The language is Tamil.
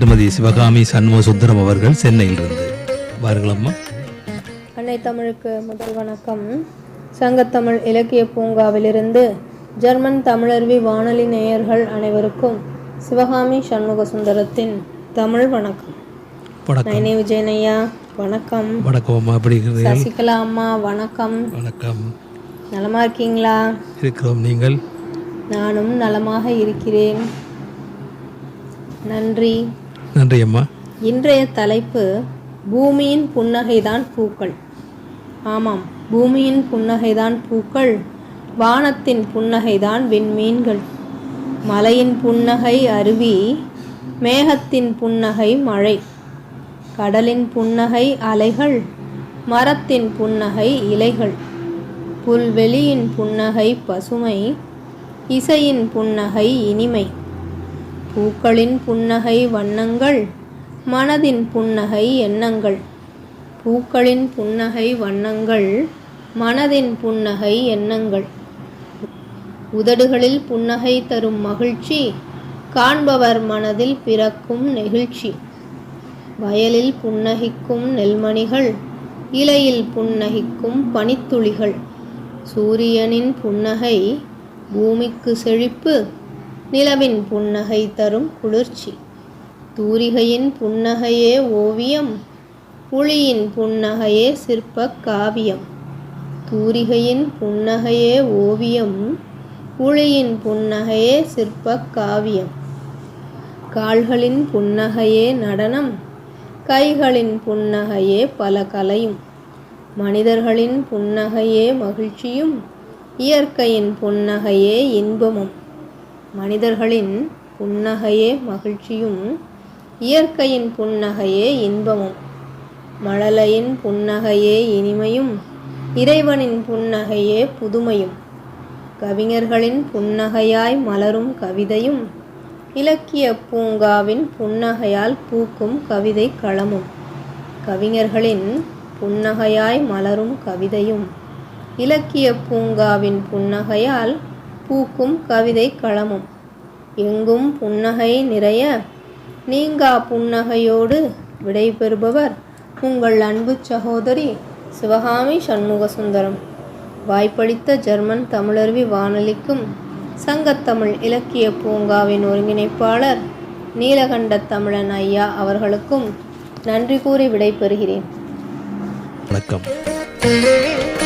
திருமதி சிவகாமி சண்முக சுந்தரம் அவர்கள் சென்னையிலிருந்து. வாருங்கள் அம்மா அன்னை தமிழுக்கு முதல் வணக்கம். சங்கத்தமிழ் இலக்கிய பூங்காவிலிருந்து ஜெர்மன் தமிழருவி வானொலி நேயர்கள் அனைவருக்கும் சிவகாமி சண்முக சுந்தரத்தின் தமிழ் வணக்கம். நைனி விஜயனையா வணக்கம். வணக்கம் அம்மா எப்படி இருக்கிறீர்கள்? சசிகலா அம்மா வணக்கம். வணக்கம். நலமா இருக்கீங்களா? இருக்கிறோம் நீங்கள்? நானும் நலமாக இருக்கிறேன். நன்றி. நன்றி அம்மா இன்றைய தலைப்பு பூமியின் புன்னகைதான் பூக்கள். ஆமாம் பூமியின் புன்னகைதான் பூக்கள் வானத்தின் புன்னகைதான் விண்மீன்கள். மலையின் புன்னகை அருவி மேகத்தின் புன்னகை மழை. கடலின் புன்னகை அலைகள் மரத்தின் புன்னகை இலைகள். புல்வெளியின் புன்னகை பசுமை இசையின் புன்னகை இனிமை. பூக்களின் புன்னகை வண்ணங்கள் மனதின் புன்னகை எண்ணங்கள். பூக்களின் புன்னகை வண்ணங்கள் மனதின் புன்னகை எண்ணங்கள். உதடுகளில் புன்னகை தரும் மகிழ்ச்சி காண்பவர் மனதில் பிறக்கும் நெகிழ்ச்சி. வயலில் புன்னகிக்கும் நெல்மணிகள் இலையில் புன்னகிக்கும் பனித்துளிகள். சூரியனின் புன்னகை பூமிக்கு செழிப்பு நிலவின் புன்னகை தரும் குளிர்ச்சி. தூரிகையின் புன்னகையே ஓவியம் புலியின் புன்னகையே சிற்ப காவியம். தூரிகையின் புன்னகையே ஓவியம் புலியின் புன்னகையே சிற்ப காவியம். கால்களின் புன்னகையே நடனம் கைகளின் புன்னகையே பல கலையும். மனிதர்களின் புன்னகையே மகிழ்ச்சியும் இயற்கையின் புன்னகையே இன்பமும். மனிதர்களின் புன்னகையே மகிழ்ச்சியும் இயற்கையின் புன்னகையே இன்பமும். மழலையின் புன்னகையே இனிமையும் இறைவனின் புன்னகையே புதுமையும். கவிஞர்களின் புன்னகையாய் மலரும் கவிதையும் இலக்கிய பூங்காவின் புன்னகையால் பூக்கும் கவிதை களமும். கவிஞர்களின் புன்னகையாய் மலரும் கவிதையும் இலக்கிய பூங்காவின் புன்னகையால் பூக்கும் கவிதை களமும். எங்கும் புன்னகை நிறைய. நீங்கா புன்னகையோடு விடைபெறுபவர் உங்கள் அன்பு சகோதரி சிவகாமி சண்முக சுந்தரம் வாய்ப்பளித்த ஜெர்மன் தமிழருவி வானொலிக்கும் சங்கத்தமிழ் இலக்கிய பூங்காவின் ஒருங்கிணைப்பாளர் நீலகண்ட தமிழன் ஐயா அவர்களுக்கும் நன்றி கூறி விடைபெறுகிறேன். வணக்கம்.